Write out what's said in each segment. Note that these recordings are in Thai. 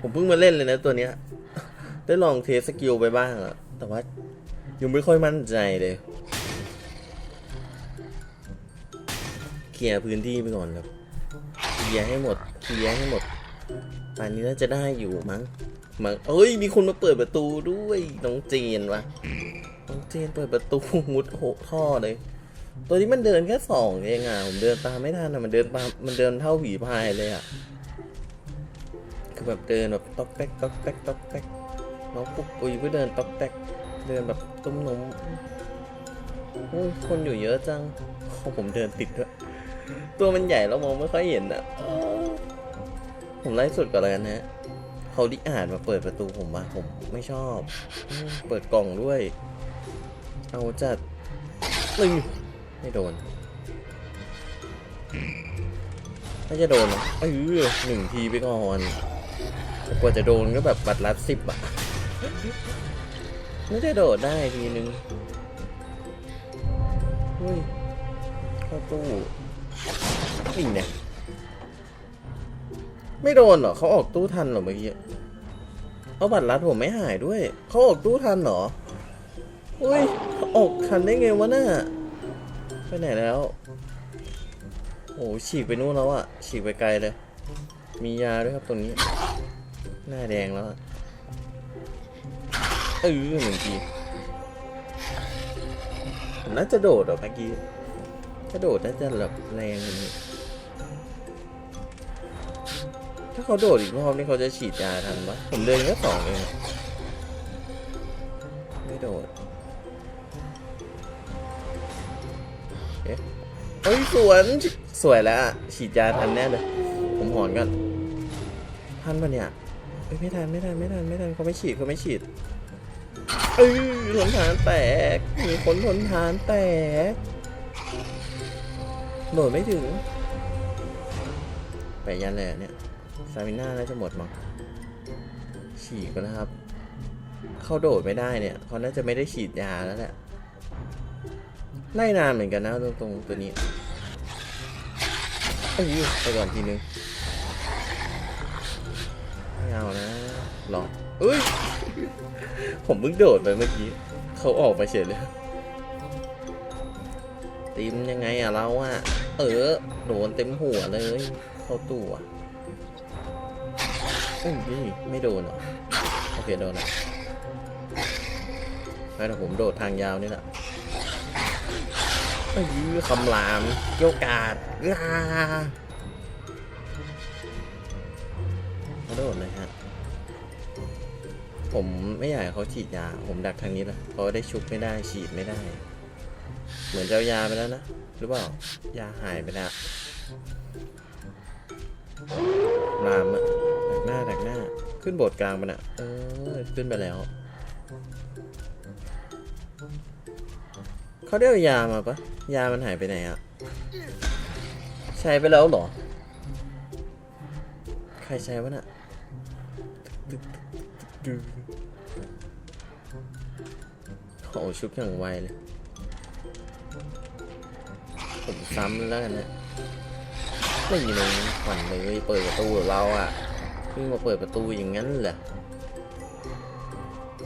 ผมเพิ่งมาเล่นเลยนะตัวเนี้ย ได้ลองเทสสกิลไปบ้างอะแต่ว่ายังไม่ค่อยมั่นใจเลยเคลียร์พื้นที่ไปก่อนครับเคลียร์ให้หมดเคลียร์ให้หมดป่านนี้น่าจะได้อยู่มั้งมั้งเอ้ยมีคนมาเปิดประตูด้วยน้องเจนวะน้องเจนเปิดประตูมุดโหท่อเลย ตัวนี้มันเดินแค่สองเองอะผมเดินตามไม่ทันอะมันเดินตามมันเดินเท่าผีพายเลยอะ คือแบบเดินแบบต๊อกแต๊กต๊อกแต๊กต๊อกแต๊กน้องปุ๊กปุยก็เดินต๊อกแต๊กเดินแบบตุ้มนมโอ้ยคนอยู่เยอะจังขอผมเดินติดด้วยตัวมันใหญ่แล้วมองไม่ค่อยเห็นอะผมไล่สุดก่อนเลยกันะเขาดิอาจมาเปิดประตูผมมาผมไม่ชอบ เปิดกล่องด้วย เอาจัดตึงไม่โดนถ้าจะโดนนะเออหนึ่งทีไปก่อน กว่าจะโดนก็แบบบัตรลัดสิบอะไม่ได้โดดได้ทีนึงเฮ้ยเข้าตู้นี่เนี่ยไม่โดนเหรอเขาออกตู้ทันเหรอเมื่อกี้เอาบัตรลัดผมไม่หายด้วย เขาออกตู้ทันเหรออุ้ยออกทันได้ไงวะน่ะไปไหนแล้ว โอ้ฉีกไปนู่นแล้วอะฉีกไปไกลเลย มียาด้วยครับตรงนี้ หน้าแดงแล้วเออหนึ่งทีผมน่าจะโดดหรอเมื่อกี้ถ้าโดดน่าจะแบบแรงกว่านี้ถ้าเขาโดดอีกรอบนี่เขาจะฉีดยาทันปะผมเดินแค่สองเองไม่โดดเอ๊ะเอ้ยสวนสวยแล้วอะฉีดยาทันแน่เลย ผมหอนก่อนทันปะเนี่ย อ้ยไม่ทันไม่ทันไม่ทันไม่ทันเขาไม่ฉีดเขาไม่ฉีดเอ้ยทนทานแตกมีคนทนทานแตกโดดไม่ถึง ไปยันเลยอะเนี่ยซามิน่าน่าจะหมดมั้งฉีดก็นะครับ เขาโดดไม่ได้เนี่ยเขาน่าจะไม่ได้ฉีดยาแล้วแหละไล่นานเหมือนกันนะตรงตรงตัวนี้เอ้ยไปก่อนทีนึง เอานะหรอเอ้ย ผมเพิ่งโดดไปเมื่อกี้ เขาออกมาเฉยเลยตีมยังไงอะเราอะเออ โดนเต็มหัวเลย เข้าตัวเอ้ยไม่โดนเหรอ โอเคโดนละงั้นเดี๋ยวผมโดดทางยาวนี่แหละเอ้ยคำรามเกี่ยวกาดลา โดดเลยฮะ ผมไม่อยากให้เขาฉีดยา ผมดักทางนี้แหละเขาได้ชุบไม่ได้ฉีดไม่ได้ เหมือนจะเอายาไปแล้วนะ หรือเปล่า ยาหายไปแล้วรามอะดักหน้าดักหน้า ขึ้นโบสถ์กลางมันอะเออ ขึ้นไปแล้ว เขาได้เอายามาปะยามันหายไปไหนอะใช้ไปแล้วเหรอ ใครใช้วะน่ะ โอ้ชุบอย่างไวเลย ผมซ้ำแล้วกันนะไม่มีเลยผ่อนเลยเปิดประตูเราอะวิ่งมาเปิดประตูอย่างนั้นเหรอ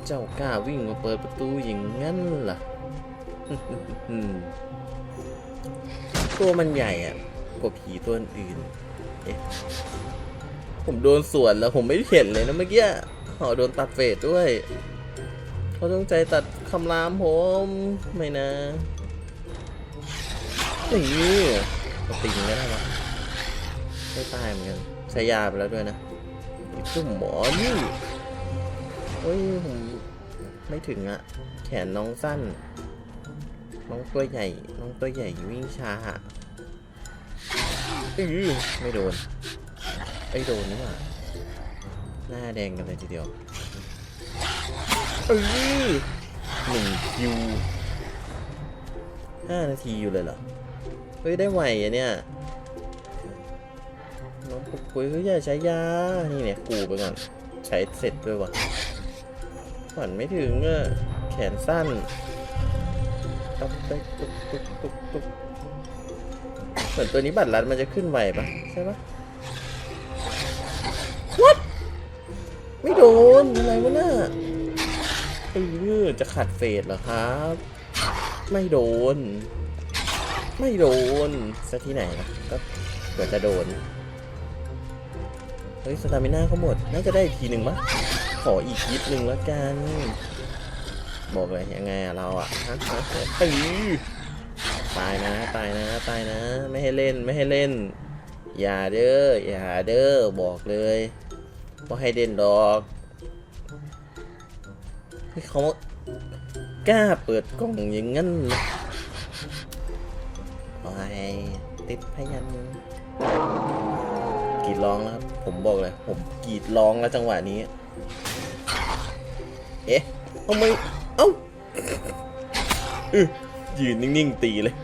เจ้ากล้าวิ่งมาเปิดประตูอย่างนั้นเหรอตัวมันใหญ่อะกว่าผีตัวอื่น เอ๊ะ ผมโดนสวนแล้วผมไม่เห็นเลยนะเมื่อกี้เขาโดนตัดเฟดด้วยเขาต้องใจตัดคำรามผมไม่นะนี่ติงก็ได้ปะไม่ตายเหมือนกันใช้ยาไปแล้วด้วยนะจุ่มหมอนี่เฮ้ยผมไม่ถึงอะแขนน้องสั้น น้องตัวใหญ่ น้องตัวใหญ่วิ่งช้าอือไม่โดน ไอ้โดนนี่หว่าหน้าแดงกันเลยทีเดียวอื้อหนึ่งคิวห้านาทีอยู่เลยเหรอ เฮ้ย ได้ไหวอะเนี่ย น้องปุกปุยเขาอย่าใช้ยา นี่เนี่ยกูไปก่อน ใช้เสร็จด้วยวะฝันไม่ถึงอะแขนสั้นตุ๊กตุ๊กตุ๊กตุ๊กตุ๊กตุ๊กเหมือนตัวนี้บัตรลัดมันจะขึ้นไหวปะใช่ปะ ดนอะไรวะน่ะเออจะขัดเฟสเหรอครับ ไม่โดน ไม่โดนซะที่ไหนนะก็เผื่อจะโดน เฮ้ยสตามิน่าเขาหมด น่าจะได้อีกทีหนึ่งมั้ยขออีกนิดนึงแล้วกัน บอกเลยยังไงอะเราอะฮะฮะเอ้ยตายนะตายนะตายนะ ไม่ให้เล่นไม่ให้เล่น อย่าเด้ออย่าเด้อบอกเลย ว่ให้เด่นดอกเฮ้เขากล้าเปิดกล่องอย่างงั้นนะโอ้ยติดพยันกรีดร้องแล้วครับ ผมบอกเลย ผมกรีดร้องแล้วจังหวะนี้ เอ๊ะทำไมเอ้าอยืนนิ่งๆตีเลย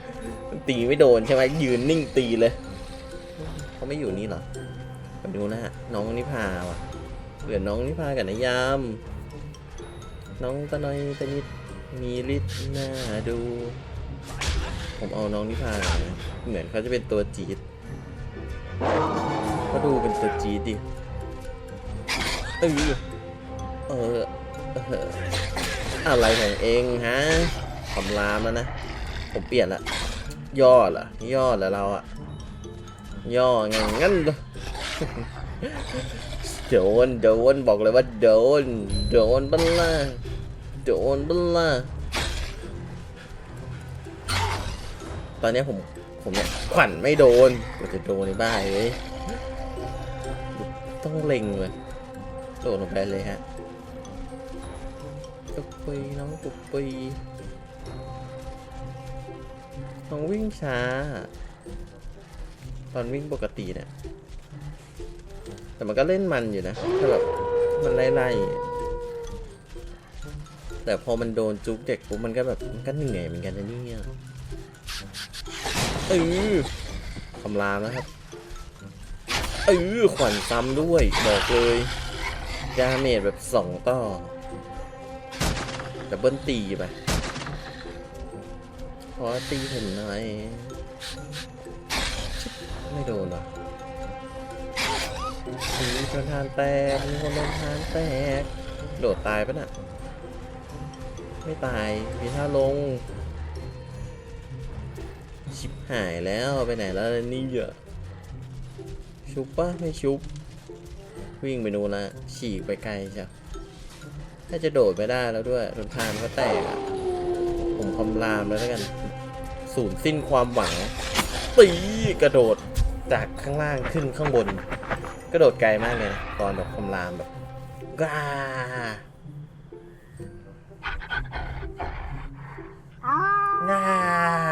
ตีไม่โดนใช่ไหมยืนนิ่งตีเลย เขาไม่อยู่นี่เหรอไปดูนะฮะน้องนิพาว่ะ เหลือน้องนิพากับนายยาม น้องตะนอยตะนิดมีฤทธิ์น่าดู ผมเอาน้องนิพาก่อนะเหมือนเขาจะเป็นตัวจี๊ดเขาดูเป็นตัวจี๊ดดิเออเออเอออะไรของเองฮะคำรามแล้วนะ ผมเปลี่ยนละย่อเหรอย่อเหรอเราอะย่อไงงั้นเหรอ โดนโดนบอกเลยว่าโดนโดนบัลล่าโดนบัลล่าตอนนี้ผมผมเนี่ยขวัญไม่โดนกว่าจะโดนในบ้าเลยต้องเล็งเลยโดดลงไปเลยฮะตุกปุยน้องตุกปุยน้องวิ่งช้า ตอนวิ่งปกติเนี่ย แต่มันก็เล่นมันอยู่นะถ้าแบบมันไล่ๆแต่พอมันโดนจุกเด็กปุ๊บมันก็แบบมันก็เหนื่อยเหมือนกันนะเนี่ยเออคำรามนะครับเออขวัญซ้ำด้วยบอกเลยดาเมจแบบสองต่อดับเบิลตีไปขอตีผมหน่อยไม่โดนหรอ มีคนทานแตกมีคนโดนทานแตก โดดตายปะน่ะ ไม่ตาย มีท่าลง ชิบหายแล้วไปไหนแล้วนี่เหรอชุบปะไม่ชุบ วิ่งไปนู่นละฉีกไปไกลจ้ะถ้าจะโดดไม่ได้แล้วด้วยโดนทานก็แตกผมคำรามแล้วแล้วกัน สูญสิ้นความหวังตีกระโดดจากข้างล่างขึ้นข้างบน กระโดดไกลมากเลยนะตอนแบบคำรามแบบกาง่า